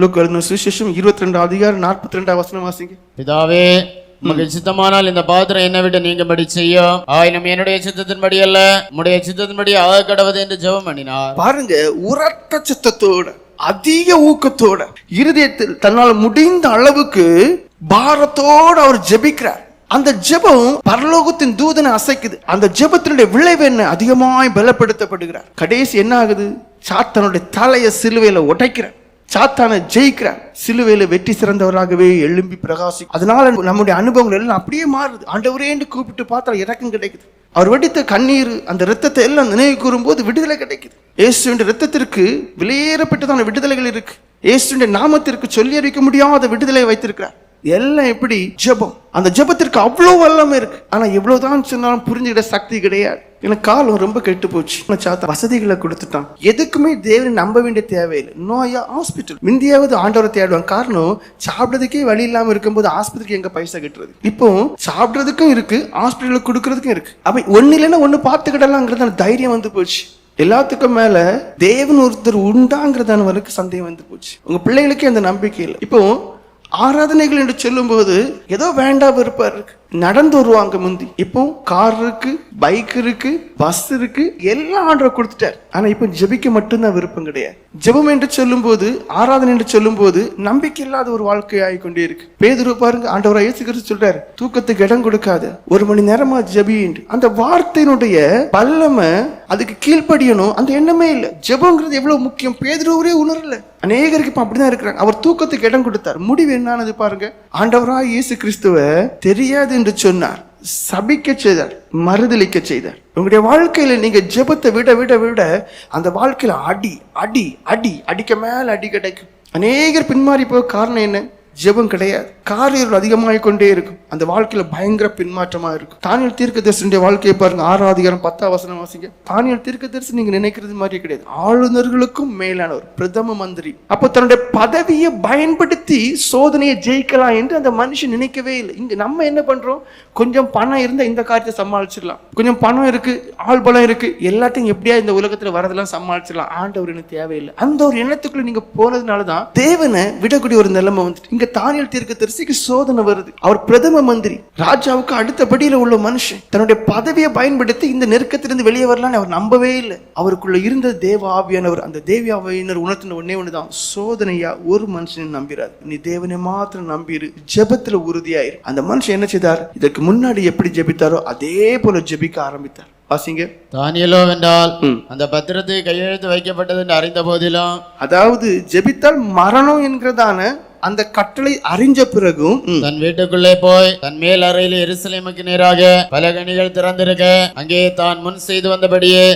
லூக்கா எழுதின சுவிசேஷம் இருபத்தி ரெண்டு அதிகாரம் நாற்பத்தி ரெண்டாம் வசனம் வாசிங்க. பிதாவே உமக்கு சித்தமானால் இந்த பாத்திரம் என்னை விட்டு நீங்கும்படி செய்யும் ஆயினும் என்னுடைய சித்தத்தின்படி அல்ல உம்முடைய சித்தத்தின்படி ஆக கடவுது என்று ஜெபம் பண்ணினார். பாருங்க உரத்த சித்தத்தோட அதிக ஊக்கத்தோட இருதயத்தில் தன்னால் முடிந்த அளவுக்கு பாரத்தோட அவர் ஜெபிக்கிறார். அந்த ஜெபம் பரலோகத்தின் தூதனை அசைக்குது. அந்த ஜெபத்தினுடைய விளைவு என்ன? அதிகமாய் பலப்படுத்தப்படுகிறார். கடைசி என்ன ஆகுது சாத்தனுடைய தலையை சிலுவையில உடைக்கிறார். சாத்தானை ஜெயிக்கிறார் சிலுவையில வெற்றி சிறந்தவராகவே எழும்பி பிரகாசி அதனால நம்முடைய அனுபவங்கள் எல்லாம் அப்படியே மாறுது. ஆண்டவரேன்னு கூப்பிட்டு பார்த்தா இறக்கம் கிடைக்குது. அவர் வெடித்த கண்ணீர் அந்த ரத்தத்தை எல்லாம் நினைவு கூறும்போது விடுதலை கிடைக்குது. இயேசுவின் ரத்தத்திற்கு விலையேறப்பட்டதான விடுதலைகள் இருக்கு. இயேசுவின் நாமத்திற்கு சொல்லி அறிவிக்க முடியாத விடுதலை வைத்திருக்கிறார். எல்லாம் எப்படி? ஜெபம். அந்த ஜெபத்திற்கு அவ்வளோ வல்லமை இருக்கு. ஆனா எவ்வளவுதான் சொன்னாலும் புரிஞ்சுக்கிட்ட சக்தி கிடையாது. எனக்கு காலம் ரொம்ப கெட்டு போச்சு. சாத்தா வசதிகளை கொடுத்துட்டான். எதுக்குமே தேவனை நம்ப வேண்டிய தேவையில்லை. நோயா ஹாஸ்பிட்டல் முந்தியாவது ஆண்டவரை தேடுவாங்க காரணம் சாப்பிட்றதுக்கே வழி இல்லாம இருக்கும்போது ஆஸ்பத்திரிக்கு எங்க பைசா கட்டுறது? இப்போ சாப்பிட்றதுக்கும் இருக்கு ஹாஸ்பிட்டலுக்கு கொடுக்கறதுக்கும் இருக்கு. அப்ப ஒன்னு இல்லைன்னா ஒன்னு பார்த்துக்கிடலாங்கிறது அந்த தைரியம் வந்து போச்சு. எல்லாத்துக்கும் மேல தேவன் ஒருத்தர் உண்டாங்கிறதான வரைக்கும் சந்தேகம் வந்து போச்சு. உங்க பிள்ளைகளுக்கே அந்த நம்பிக்கை இல்லை. இப்போ ஆராதனைகள் என்று சொல்லும்போது ஏதோ வேண்டாம் இருப்பார் இருக்கு. நடந்து வருவாங்க முந்தி. இப்போ கார் இருக்கு பைக் இருக்கு பஸ் இருக்கு எல்லாம் ஆர்டர் கொடுத்துட்டார். ஆனா இப்போ ஜெபிக்க மட்டும்தான் விருப்பம் கிடையாது. ஜெபம் என்று சொல்லும்போது ஆராதனை என்று சொல்லும்போது நம்பிக்கை இல்லாத ஒரு வாழ்க்கை ஆகி கொண்டே இருக்கு. பேதுரு பாருங்க ஆண்டவராக இயேசு கிறிஸ்து சொல்றாரு தூக்கத்துக்கு இடம் கொடுக்காத ஒரு மணி நேரமா ஜெபி அந்த வார்த்தையினுடைய பல்லமை அதுக்கு கீழ்ப்படியணும் அந்த எண்ணமே இல்லை. ஜெபங்கிறது எவ்வளவு முக்கியம்? பேதுருவரே உணரல அநேகருக்கு இப்ப அப்படிதான் இருக்கிறாங்க. அவர் தூக்கத்துக்கு இடம் கொடுத்தார். முடிவு என்னானது பாருங்க. ஆண்டவராக இயேசு கிறிஸ்துவ தெரியாது என்று சொன்னார். சபிக்க செய்தார் மறுதளிக்க செய்தார். உங்களுடைய வாழ்க்கையில நீங்க ஜெபத்தை விட விட விட அந்த வாழ்க்கையில அடி அடி அடி அடிக்க மேல அடி கிடைக்கும். அநேகர் பின்மாறி போக காரணம் என்ன? ஜெபம் கிடையாது. காரியர்கள் அதிகமாக கொண்டே இருக்கும். அந்த வாழ்க்கையில பயங்கர பின்மாற்றமா இருக்கும். தானியல் தீர்க்கதரிசனுடைய வாழ்க்கையை பாருங்க. ஆறாம் அதிகாரம் பத்தாம் வசனம் வாசிங்க. தானியல் தீர்க்கதரிசி நீங்க நினைக்கிறது மாதிரி கிடையாது. ஆளுநர்களுக்கும் மேலானவர் பிரதம மந்திரி. அப்போ தன்னுடைய பதவியை பயன்படுத்தி சோதனையை ஜெயிக்கலாம் என்று அந்த மனுஷன் நினைக்கவே இல்லை. இங்க நம்ம என்ன பண்றோம்? கொஞ்சம் பணம் இருந்தால் இந்த காரியத்தை சமாளிச்சிடலாம். கொஞ்சம் பணம் இருக்கு ஆள்பலம் இருக்குது எல்லாத்தையும் எப்படியா இந்த உலகத்தில் வரதெல்லாம் சமாளிச்சிடலாம்? ஆண்டவர் எனக்கு தேவையில்லை. அந்த ஒரு எண்ணத்துக்குள்ள நீங்கள் போனதுனால தான் தேவனை விடக்கூடிய ஒரு நிலைமை வந்துட்டு இங்கே தானியல் தீர்க்க தரிசிக்கு சோதனை வருது. அவர் பிரதம மந்திரி ராஜாவுக்கு அடுத்தபடியில உள்ள மனுஷன் தன்னுடைய பதவியை பயன்படுத்தி இந்த நெருக்கத்திலிருந்து வெளியே வரலான்னு அவர் நம்பவே இல்லை. அவருக்குள்ள இருந்த தேவ ஆவியானவர். அந்த தேவி ஆவியினர் உணர்த்தின ஒன்னே தான் சோதனையா ஒரு மனுஷனை நம்பிறார் நீ தேவனை மாத்திரம் நம்பிரு. ஜபத்தில் உறுதியாயிரு. அந்த மனுஷன் என்ன செய்தார்? இதற்கு முன்னாடி எப்படி ஜெபித்தாரோ அதே போல ஜெபிக்க ஆரம்பித்தார். வாசிங்க தானியலோ வென்றால் ம். அந்த பத்திரத்தை கையெழுத்து வைக்கப்பட்டது என்று அறிந்த போதிலும் அதாவது ஜெபித்தால் மரணம் என்கிறதான அந்த கட்டளை அறிஞ்ச பிறகும் தன் வீட்டுக்குள்ளே போய் தன் மேல் அறையில் எருசலேமுக்கு நேராக பல கனிகள் திறந்திருக்க அங்கே தான் முன் செய்து வந்தபடியே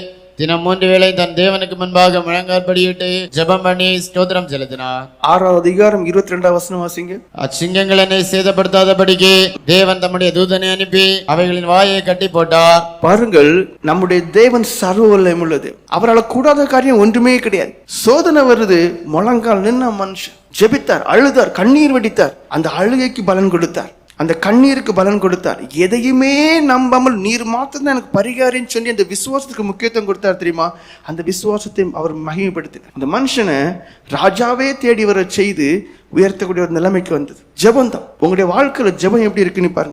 தினம் மூன்று வேளை தன் தேவனுக்கு முன்பாக முழங்காற்படியிட்டு ஜெபம் பண்ணி ஸ்தோத்திரம் செலுத்தினார் ஆறாவது அதிகாரம் இருபத்தி ரெண்டாம் வசனம் வாசிங்க. அச்சிங்கங்கள் என்னை சேதப்படுத்தாதபடிக்கு தேவன் தம்முடைய தூதனை அனுப்பி அவைகளின் வாயை கட்டி போட்டார் பாருங்கள் நம்முடைய தேவன் சர்வ வல்லமை உள்ளது. அவரால் கூடாத காரியம் ஒன்றுமே கிடையாது. சோதனை வருது முழங்கால் நின்ன மனுஷன். ஜெபித்தார் அழுதார் கண்ணீர் வடித்தார். அந்த அழுகைக்கு பலன் கொடுத்தார். அந்த கண்ணீருக்கு பலன் கொடுத்தார். எதையுமே நம்பாமல் நீர் மாத்திரம் தான் எனக்கு பரிகாரின்னு சொல்லி அந்த விசுவாசத்துக்கு முக்கியத்துவம் கொடுத்தார் தெரியுமா? அந்த விசுவாசத்தை அவர் மகிமைப்படுத்தினார். அந்த மனுஷனை ராஜாவே தேடி வர செய்து உயர்த்தக்கூடிய ஒரு நிலைமைக்கு வந்தது. ஜபம் தான். உங்களுடைய வாழ்க்கையில் ஜெபம் எப்படி இருக்குன்னு பாருங்க.